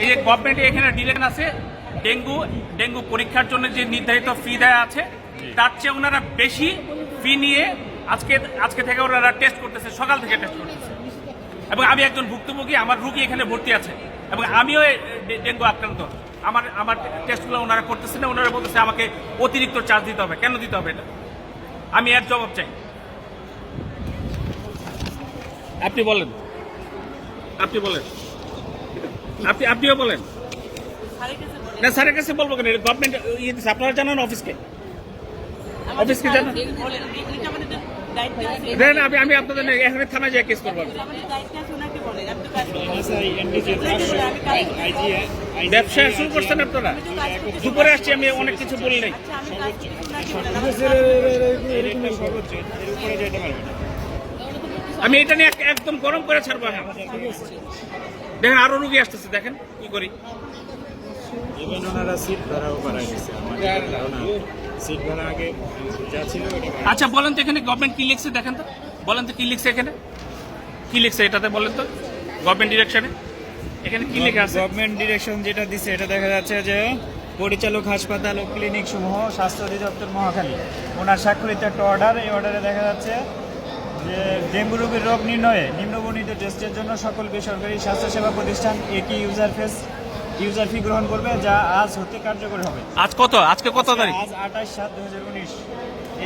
এই যে গভর্নমেন্টে এখানে ডিলেন আছে ডেঙ্গু ডেঙ্গু পরীক্ষার জন্য যে নির্ধারিত ফি দেওয়া আছে তার চেয়ে ওনারা বেশি ফি নিয়ে আজকে আজকে থেকে ওনারা টেস্ট করতেছে সকাল থেকে টেস্ট করতেছে। এবং আমি একজন ভুক্তভোগী আমার রুগী এখানে ভর্তি আছে। এবং আমিও ডেঙ্গু আক্রান্ত। আমার আমার টেস্টগুলো ওনারা করতেছে না ওনারা বলতেছে আমাকে অতিরিক্ত চার্জ দিতে হবে। কেন দিতে হবে এটা? আমি এর জবাব চাই। আপনি বলেন। আপনি বলেন। আপনি আপনিও বলেন। না স্যারের কাছে বলব কেন? গভর্নমেন্ট ইয়ে দিচ্ছে আপনারা জানান অফিসকে। অফিসকে জানান। দেন আমি আমি আপনাদের এখানে থানায় যেয়ে কেস করব। ব্যবসা শুরু করছেন আপনারা? দুপুরে আসছি আমি অনেক কিছু বলি নাই। আমি এটা নিয়ে এক- একদম গরম করে ছাড়বো এখন। দেখেন আরও রুগী আসতেছে দেখেন কি করি। আচ্ছা বলেন তো এখানে গভর্নমেন্ট কি লিখছে দেখেন তো। বলেন তো কি লিখছে এখানে। কি লিখছে এটাতে বলেন তো। গভর্নমেন্ট ডিরেকশনে এখানে কি লেখা আছে? গভর্নমেন্ট ডিরেকশন যেটা দিচ্ছে এটা দেখা যাচ্ছে যে পরিচালক হাসপাতাল ও ক্লিনিক সমূহ স্বাস্থ্য অধিদপ্তর মহাখালী। ওনার স্বাক্ষরিত একটা অর্ডার এই অর্ডারে দেখা যাচ্ছে যে ডেঙ্গু রোগীর রোগ নির্ণয়ে নিম্নবর্ণিত টেস্টের জন্য সকল বেসরকারি স্বাস্থ্যসেবা প্রতিষ্ঠান একই ইউজার ফেস ইউজার ফি গ্রহণ করবে যা আজ হতে কার্যকরী হবে। আজ কত? আজকে কত তারিখ? আজ আঠাশ সাত দু হাজার উনিশ।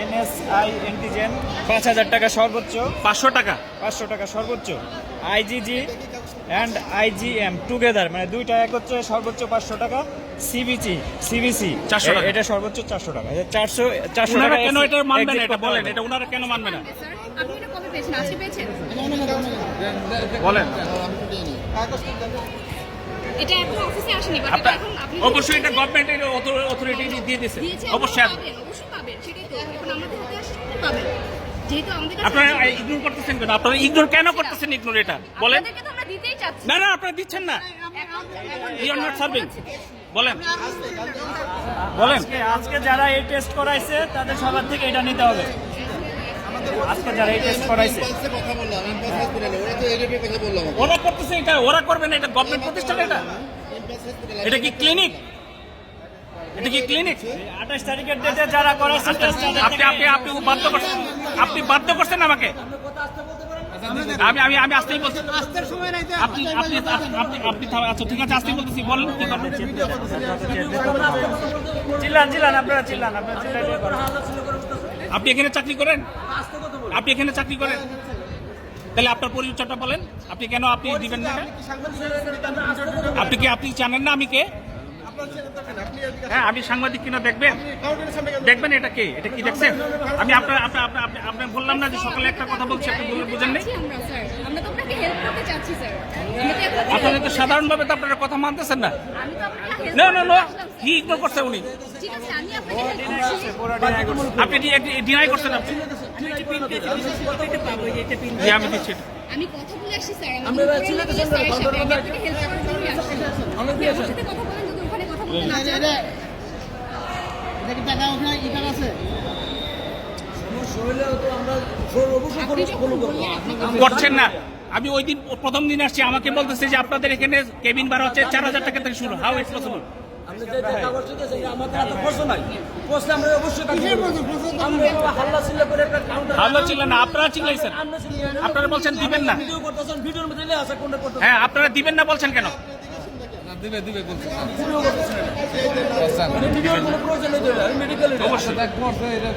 এনএসআই এন্টিজেন পাঁচ হাজার টাকা সর্বোচ্চ। পাঁচশো টাকা? পাঁচশো টাকা সর্বোচ্চ। আইজিজি অ্যান্ড আইজিএম টুগেদার মানে দুইটা এক হচ্ছে সর্বোচ্চ পাঁচশো টাকা। সিবিসি সিবিসি 400 টাকা। এটা সর্বোচ্চ চারশো টাকা। চারশো চারশো টাকা কেন এটা মানবে না? এটা বলেন এটা ওনারা কেন মানবে না? পেয়েছেন? আজকে পেয়েছেন? বলেন। এটা এখন অফিসে আসেনি বাট এটা এখন আপনি অবশ্যই এটা গভর্নমেন্টের অথরিটি দিয়ে দিয়েছে। অবশ্যই অবশ্যই পাবেন সেটাই তো। এখন আমাদের হাতে আসলে পাবেন। যেহেতু আমাদের কাছে আপনারা। ইগনোর করতেছেন কেন? আপনারা ইগনোর কেন করতেছেন ইগনোর এটা? বলেন। আপনাদেরকে তো আমরা দিতেই চাচ্ছি। না না আপনারা দিচ্ছেন না। ইউ আর নট সার্ভিং বলেন। আজকে যারা এই টেস্ট করাইছে তাদের সবার থেকে এটা নিতে হবে। আজকে যারা এই টেস্ট করাইছে। ওরা করতেছে এটা ওরা করবে না এটা গভর্নমেন্ট প্রতিষ্ঠান এটা। এটা কি ক্লিনিক এটা কি ক্লিনিক আঠাশ তারিখের ডেটে যারা করাইছে test আপনি আপনি আপনি বাধ্য করছেন। আপনি বাধ্য করছেন আমাকে? আমি আমি আমি আসতেই বলছি। আপনি আপনি আপনি আপনি আচ্ছা ঠিক আছে আসতেই বলতেছি। বলেন কি করবেন? চিল্লান চিল্লান আপনারা চিল্লান আপনারা। আপনি এখানে চাকরি করেন? আপনি এখানে চাকরি করেন? তাহলে আপনার পরিচয়টা বলেন। আপনি কেন আপনি দিবেন না আপনি কি আপনি জানেন না আমি কে? হ্যাঁ আমি সাংবাদিক কিনা দেখবেন? দেখবেন এটা কে? এটা কি দেখছেন? আমি আপনার আপনার আপনার বললাম না যে সকালে একটা কথা বলছি আপনি বলে বুঝেন নেই হেল্প করতে চাচ্ছি স্যার তো আপনাদের তো সাধারণভাবে তো আপনারা কথা মানতেছেন না। না না না কি ইগনোর করছে উনি। আপনি ডিনাই করছেন আপনি আমি দিচ্ছি আমি কথা বলে আসছি স্যার আপনি কথা বলেন যদি ওখানে কথা বলতে না চান। আপনি আপনি কথা করছেন না। আমি ওই দিন প্রথম দিন আসছি আমাকে বলতেছে যে আপনাদের এখানে কেবিন ভাড়া হচ্ছে চার হাজার টাকা থেকে শুরু। হাউ ইটস পসিবল অবশ্যই আপনারা বলছেন দিবেন না। ভিডিও করতেছেন, ভিডিওর মধ্যে আছে কোনটা করতেছেন। হ্যাঁ আপনারা দিবেন না বলছেন কেন? মানে ভিডিওর কোনো প্রয়োজন